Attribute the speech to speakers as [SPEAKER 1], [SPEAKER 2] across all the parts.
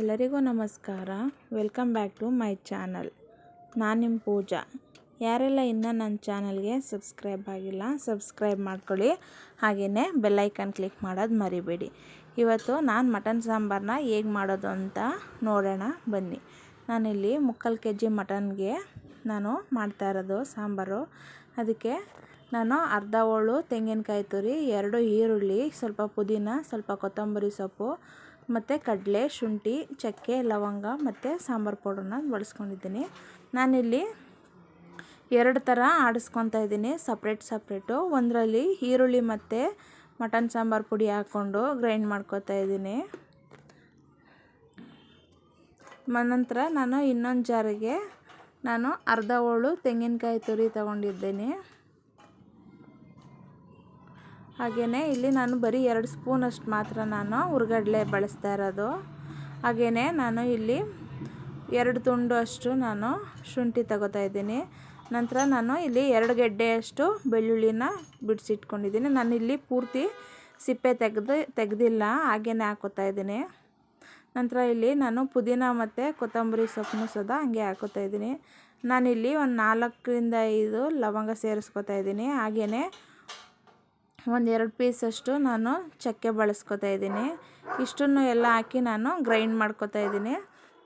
[SPEAKER 1] ಎಲ್ಲರಿಗೂ ನಮಸ್ಕಾರ. Welcome back to my channel. ನಾನು ನಿಮ್ಮ ಪೂಜಾ. ಯಾರೆಲ್ಲ ಇನ್ನೂ ನನ್ನ ಚಾನಲ್ಗೆ ಸಬ್ಸ್ಕ್ರೈಬ್ ಆಗಿಲ್ಲ, ಸಬ್ಸ್ಕ್ರೈಬ್ ಮಾಡ್ಕೊಳ್ಳಿ. ಹಾಗೆಯೇ ಬೆಲ್ಲೈಕನ್ ಕ್ಲಿಕ್ ಮಾಡೋದು ಮರಿಬೇಡಿ. ಇವತ್ತು ನಾನು ಮಟನ್ ಸಾಂಬಾರನ್ನ ಹೇಗೆ ಮಾಡೋದು ಅಂತ ನೋಡೋಣ, ಬನ್ನಿ. ನಾನಿಲ್ಲಿ ಮುಕ್ಕಾಲು ಕೆ ಜಿ ಮಟನ್ಗೆ ನಾನು ಮಾಡ್ತಾ ಇರೋದು ಸಾಂಬಾರು. ಅದಕ್ಕೆ ನಾನು ಅರ್ಧ ಹೋಳು ತೆಂಗಿನಕಾಯಿ ತುರಿ, ಎರಡು ಈರುಳ್ಳಿ, ಸ್ವಲ್ಪ ಪುದೀನ, ಸ್ವಲ್ಪ ಕೊತ್ತಂಬರಿ ಸೊಪ್ಪು ಮತ್ತು ಕಡಲೆ, ಶುಂಠಿ, ಚಕ್ಕೆ, ಲವಂಗ ಮತ್ತು ಸಾಂಬಾರು ಪೌಡ್ರನ್ನ ಬಳಸ್ಕೊಂಡಿದ್ದೀನಿ. ನಾನಿಲ್ಲಿ ಎರಡು ಥರ ಆಡಿಸ್ಕೊತಾ ಇದ್ದೀನಿ, ಸಪ್ರೇಟ್, ಸಪ್ರೇಟು. ಒಂದರಲ್ಲಿ ಈರುಳ್ಳಿ ಮತ್ತು ಮಟನ್ ಸಾಂಬಾರು ಪುಡಿ ಹಾಕ್ಕೊಂಡು ಗ್ರೈಂಡ್ ಮಾಡ್ಕೊತಾ ಇದ್ದೀನಿ. ನಂತರ ನಾನು ಇನ್ನೊಂದು ಜಾರಿಗೆ ನಾನು ಅರ್ಧ ಹೋಳು ತೆಂಗಿನಕಾಯಿ ತುರಿ ತಗೊಂಡಿದ್ದೀನಿ. ಹಾಗೆಯೇ ಇಲ್ಲಿ ನಾನು ಬರೀ ಎರಡು ಸ್ಪೂನಷ್ಟು ಮಾತ್ರ ನಾನು ಹುರ್ಗಡ್ಲೆ ಬಳಸ್ತಾ ಇರೋದು. ಹಾಗೆಯೇ ನಾನು ಇಲ್ಲಿ ಎರಡು ತುಂಡು ಅಷ್ಟು ನಾನು ಶುಂಠಿ ತಗೋತಾ ಇದ್ದೀನಿ. ನಂತರ ನಾನು ಇಲ್ಲಿ ಎರಡು ಗೆಡ್ಡೆಯಷ್ಟು ಬೆಳ್ಳುಳ್ಳಿನ ಬಿಡಿಸಿಟ್ಕೊಂಡಿದ್ದೀನಿ. ನಾನು ಇಲ್ಲಿ ಪೂರ್ತಿ ಸಿಪ್ಪೆ ತೆಗೆದು ತೆಗೆದಿಲ್ಲ ಹಾಗೆಯೇ ಹಾಕೋತಾ ಇದ್ದೀನಿ. ನಂತರ ಇಲ್ಲಿ ನಾನು ಪುದೀನ ಮತ್ತು ಕೊತ್ತಂಬರಿ ಸೊಪ್ಪನ್ನು ಸದಾ ಹಂಗೆ ಹಾಕೋತಾ ಇದ್ದೀನಿ. ನಾನಿಲ್ಲಿ ಒಂದು ನಾಲ್ಕರಿಂದ ಐದು ಲವಂಗ ಸೇರಿಸ್ಕೊತಾ ಇದ್ದೀನಿ. ಹಾಗೆಯೇ ಒಂದು ಎರಡು ಪೀಸಷ್ಟು ನಾನು ಚಕ್ಕೆ ಬಳಸ್ಕೊತಾ ಇದ್ದೀನಿ. ಇಷ್ಟನ್ನು ಎಲ್ಲ ಹಾಕಿ ನಾನು ಗ್ರೈಂಡ್ ಮಾಡ್ಕೊತಾ ಇದ್ದೀನಿ.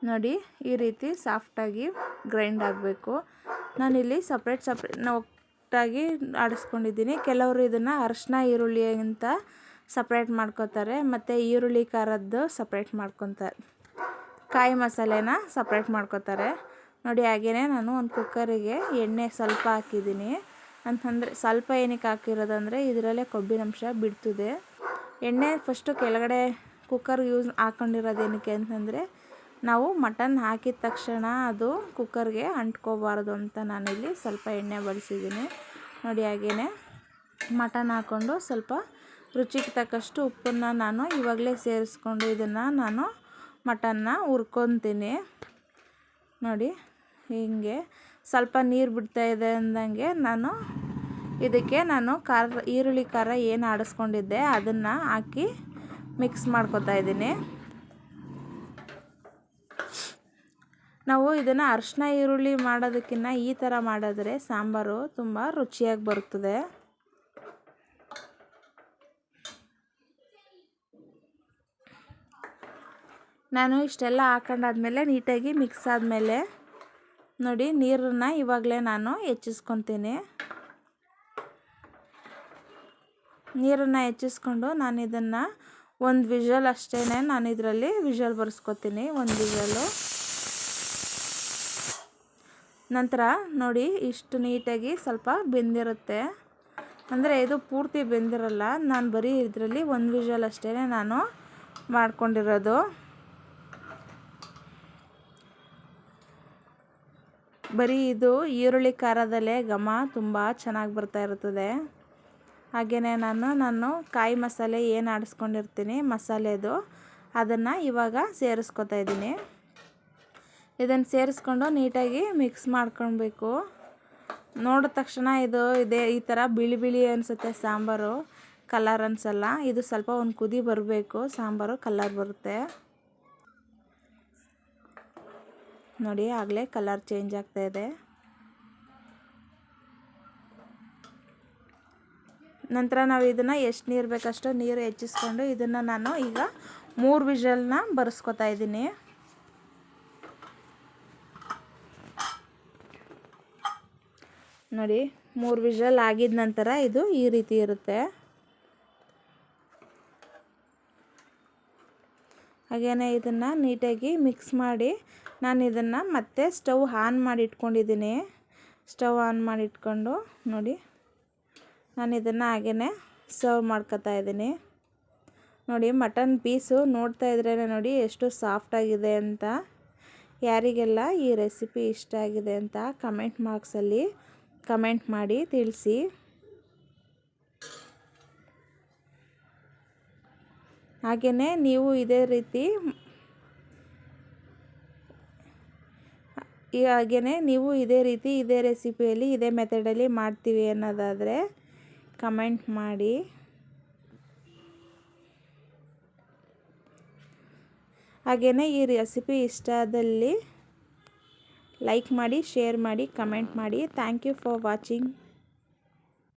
[SPEAKER 1] ನೋಡಿ, ಈ ರೀತಿ ಸಾಫ್ಟಾಗಿ ಗ್ರೈಂಡ್ ಆಗಬೇಕು. ನಾನಿಲ್ಲಿ ಸಪ್ರೇಟ್ ಸಪ್ರೇಟ್ ಒಟ್ಟಾಗಿ ಆಡಿಸ್ಕೊಂಡಿದ್ದೀನಿ. ಕೆಲವರು ಇದನ್ನು ಅರಶಿನ, ಈರುಳ್ಳಿ ಅಂತ ಸಪ್ರೇಟ್ ಮಾಡ್ಕೋತಾರೆ. ಮತ್ತು ಈರುಳ್ಳಿ ಖಾರದ್ದು ಸಪ್ರೇಟ್ ಮಾಡ್ಕೊತಾರೆ. ಕಾಯಿ ಮಸಾಲೆನ ಸಪ್ರೇಟ್ ಮಾಡ್ಕೋತಾರೆ. ನೋಡಿ ಹಾಗೆಯೇ ನಾನು ಒಂದು ಕುಕ್ಕರಿಗೆ ಎಣ್ಣೆ ಸ್ವಲ್ಪ ಹಾಕಿದ್ದೀನಿ. ಅಂತಂದರೆ ಸ್ವಲ್ಪ ಏನಕ್ಕೆ ಹಾಕಿರೋದಂದರೆ ಇದರಲ್ಲೇ ಕೊಬ್ಬಿನಂಶ ಬಿಡ್ತದೆ. ಎಣ್ಣೆ ಫಸ್ಟು ಕೆಳಗಡೆ ಕುಕ್ಕರ್ ಯೂಸ್ ಹಾಕೊಂಡಿರೋದೇನಕ್ಕೆ ಅಂತಂದರೆ ನಾವು ಮಟನ್ ಹಾಕಿದ ತಕ್ಷಣ ಅದು ಕುಕ್ಕರ್ಗೆ ಅಂಟ್ಕೋಬಾರ್ದು ಅಂತ ನಾನಿಲ್ಲಿ ಸ್ವಲ್ಪ ಎಣ್ಣೆ ಬಳಸಿದ್ದೀನಿ. ನೋಡಿ ಹಾಗೆಯೇ ಮಟನ್ ಹಾಕ್ಕೊಂಡು ಸ್ವಲ್ಪ ರುಚಿಗೆ ತಕ್ಕಷ್ಟು ಉಪ್ಪನ್ನು ನಾನು ಇವಾಗಲೇ ಸೇರಿಸ್ಕೊಂಡು ಇದನ್ನು ನಾನು ಮಟನ್ನ ಹುರ್ಕೊತೀನಿ. ನೋಡಿ, ಹೀಗೆ ಸ್ವಲ್ಪ ನೀರು ಬಿಡ್ತಾ ಇದೆ ಅಂದಂಗೆ ನಾನು ಇದಕ್ಕೆ ನಾನು ಖಾರ, ಈರುಳ್ಳಿ ಖಾರ ಏನು ಆಡಿಸ್ಕೊಂಡಿದ್ದೆ ಅದನ್ನು ಹಾಕಿ ಮಿಕ್ಸ್ ಮಾಡ್ಕೊತಾ ಇದ್ದೀನಿ. ನಾವು ಇದನ್ನು ಅರಿಶಿನ ಈರುಳ್ಳಿ ಮಾಡೋದಕ್ಕಿಂತ ಈ ಥರ ಮಾಡಿದ್ರೆ ಸಾಂಬಾರು ತುಂಬ ರುಚಿಯಾಗಿ ಬರುತ್ತದೆ. ನಾನು ಇಷ್ಟೆಲ್ಲ ಹಾಕೊಂಡಾದ್ಮೇಲೆ ನೀಟಾಗಿ ಮಿಕ್ಸ್ ಆದಮೇಲೆ ನೋಡಿ, ನೀರನ್ನು ಇವಾಗಲೇ ನಾನು ಹೆಚ್ಚಿಸ್ಕೊತೀನಿ. ನೀರನ್ನು ಹೆಚ್ಚಿಸ್ಕೊಂಡು ನಾನು ಇದನ್ನು ಒಂದು ವಿಷಲ್ ಅಷ್ಟೇ ನಾನು ಇದರಲ್ಲಿ ವಿಷಲ್ ಬರ್ಸ್ಕೊತೀನಿ, ಒಂದು ವಿಷಲು ನಂತರ ನೋಡಿ, ಇಷ್ಟು ನೀಟಾಗಿ ಸ್ವಲ್ಪ ಬೆಂದಿರುತ್ತೆ. ಅಂದರೆ ಇದು ಪೂರ್ತಿ ಬೆಂದಿರಲ್ಲ, ನಾನು ಬರೀ ಇದರಲ್ಲಿ ಒಂದು ವಿಷಲ್ ಅಷ್ಟೇ ನಾನು ಮಾಡ್ಕೊಂಡಿರೋದು. ಬರೀ ಇದು ಈರುಳ್ಳಿ ಖಾರದಲ್ಲೇ ಘಮ ತುಂಬ ಚೆನ್ನಾಗಿ ಬರ್ತಾ ಇರ್ತದೆ ಹಾಗೆಯೇ ನಾನು ನಾನು ಕಾಯಿ ಮಸಾಲೆ ಏನು ಆಡಿಸ್ಕೊಂಡಿರ್ತೀನಿ, ಮಸಾಲೆದು. ಅದನ್ನು ಇವಾಗ ಸೇರಿಸ್ಕೊತಾ ಇದ್ದೀನಿ. ಇದನ್ನು ಸೇರಿಸ್ಕೊಂಡು ನೀಟಾಗಿ ಮಿಕ್ಸ್ ಮಾಡ್ಕೊಳ್ಬೇಕು. ನೋಡಿದ ತಕ್ಷಣ ಇದು, ಇದೇ ಈ ಥರ ಬಿಳಿ ಬಿಳಿ ಅನಿಸುತ್ತೆ ಸಾಂಬಾರು, ಕಲರ್ ಅನಿಸಲ್ಲ. ಇದು ಸ್ವಲ್ಪ ಒಂದು ಕುದಿ ಬರಬೇಕು, ಸಾಂಬಾರು, ಕಲರ್ ಬರುತ್ತೆ. ನೋಡಿ, ಆಗಲೇ ಕಲರ್ ಚೇಂಜ್ ಆಗ್ತಾ ಇದೆ. ನಂತರ ನಾವು ಇದನ್ನು ಎಷ್ಟು ನೀರು ಬೇಕಷ್ಟು ನೀರು ಹೆಚ್ಚಿಸ್ಕೊಂಡು ಇದನ್ನು ನಾನು ಈಗ ಮೂರು ವಿಷಲ್ನ ಬರೆಸ್ಕೊತಾ ಇದ್ದೀನಿ. ನೋಡಿ, ಮೂರು ವಿಷಲ್ ಆಗಿದ ನಂತರ ಇದು ಈ ರೀತಿ ಇರುತ್ತೆ. ಹಾಗೆಯೇ ಇದನ್ನು ನೀಟಾಗಿ ಮಿಕ್ಸ್ ಮಾಡಿ ನಾನು ಇದನ್ನು ಮತ್ತೆ ಸ್ಟವ್ ಆನ್ ಮಾಡಿ ಇಟ್ಕೊಂಡಿದ್ದೀನಿ. ಸ್ಟವ್ ಆನ್ ಮಾಡಿ ಇಟ್ಕೊಂಡು ನೋಡಿ, ನಾನು ಇದನ್ನು ಹಾಗೇ ಸರ್ವ್ ಮಾಡ್ಕೊತಾ ಇದ್ದೀನಿ. ನೋಡಿ, ಮಟನ್ ಪೀಸು ನೋಡ್ತಾ ಇದ್ರೇ ನೋಡಿ ಎಷ್ಟು ಸಾಫ್ಟಾಗಿದೆ ಅಂತ. ಯಾರಿಗೆಲ್ಲ ಈ ರೆಸಿಪಿ ಇಷ್ಟ ಆಗಿದೆ ಅಂತ ಕಮೆಂಟ್ ಮಾರ್ಕ್ಸಲ್ಲಿ ಕಮೆಂಟ್ ಮಾಡಿ ತಿಳಿಸಿ. ಹಾಗೆಯೇ ನೀವು ಇದೇ ರೀತಿ ಹಾಗೆಯೇ ನೀವು ಇದೇ ರೀತಿ ಇದೇ ರೆಸಿಪಿಯಲ್ಲಿ ಇದೇ ಮೆಥಡಲ್ಲಿ ಮಾಡ್ತೀವಿ ಅನ್ನೋದಾದರೆ ಕಮೆಂಟ್ ಮಾಡಿ. ಹಾಗೆಯೇ ಈ ರೆಸಿಪಿ ಇಷ್ಟ ಆದಲ್ಲಿ ಲೈಕ್ ಮಾಡಿ, ಶೇರ್ ಮಾಡಿ, ಕಮೆಂಟ್ ಮಾಡಿ. Thank you for watching.